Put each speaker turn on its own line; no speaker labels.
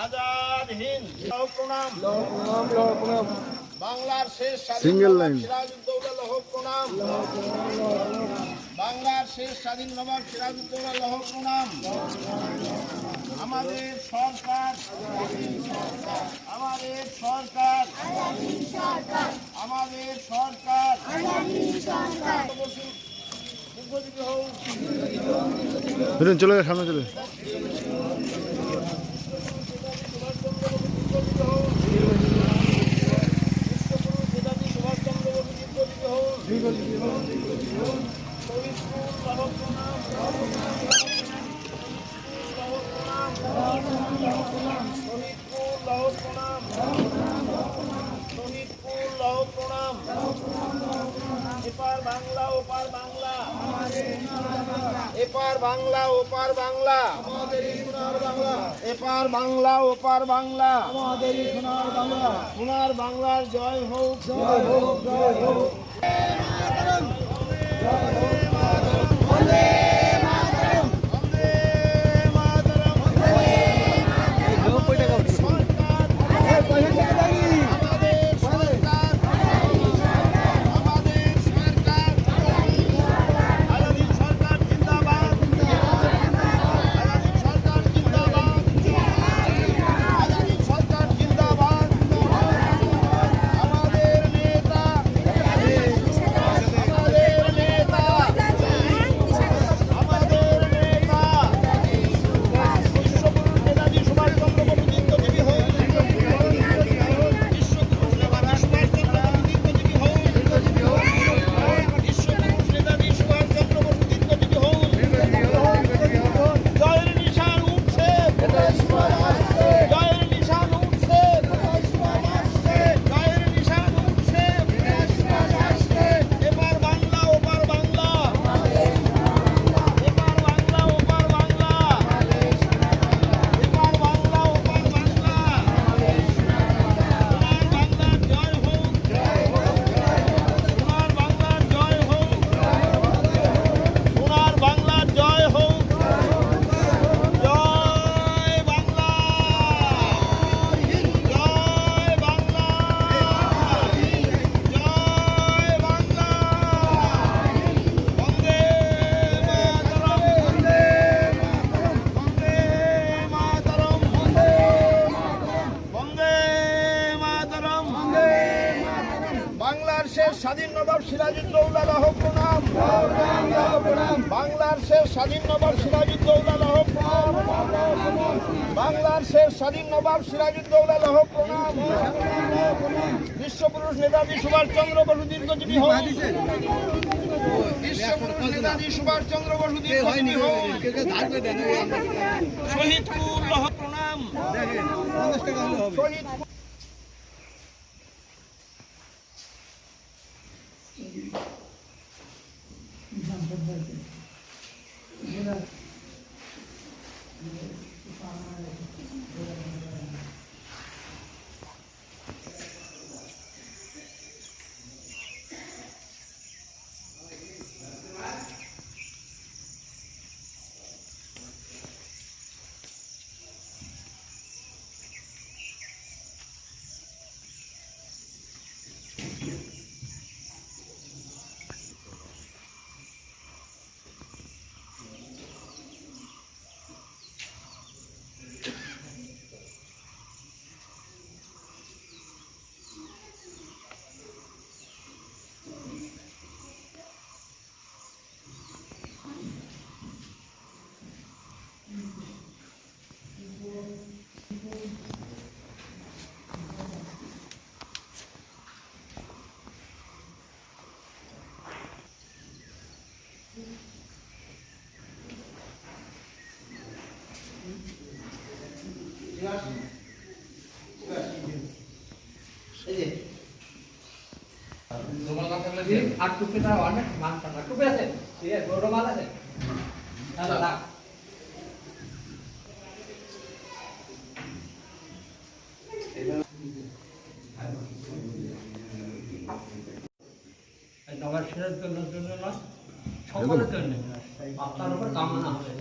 আজাদ বাংলার শেষ প্রণাম বাংলার শেষ স্বাধীন নবাব সিরাজউদ্দৌলা লহ প্রণাম। আমাদের সরকার আমাদের সরকার আমাদের সরকার মুখ্যমন্ত্রী হোক
ধরুন চলে যাও, সামনে চলে যাও।
নেতাজি সুভাষচন্দ্র বসু দীর্ঘজীবী হন শহীদপুর লহ প্রণাম শহীদপুর লহ প্রণাম শহীদপুর লহ প্রণাম এপার বাংলা ওপার বাংলা এপার বাংলা ওপার বাংলা। এপার বাংলা ওপার বাংলা। সোনার বাংলার জয় হোক জয় হোক জয় হোক। স্বাধীন নবাব সিরাজউদ্দৌলা লহ প্রণাম বাংলার শেষ স্বাধীন নবাব সিরাজউদ্দৌলা লহ প্রণাম বাংলার শেষ স্বাধীন নবাব সিরাজউদ্দৌলা লহ প্রণাম বিশ্বপুরুষ নেতাজি সুভাষচন্দ্র বসু দীর্ঘজীবী হোক। বিশ্বপুরুষ নেতাজি সুভাষচন্দ্র বসু দীর্ঘজীবী হোক। শহীদপুর লহ প্রণাম Thank you.
আর টুপিটা অনেক মান কাটা টুপি আছে বড় মাল আছে তাহলে রাখ জন্য জন্য নয় সকলের জন্য আপনার উপর কামনা হবে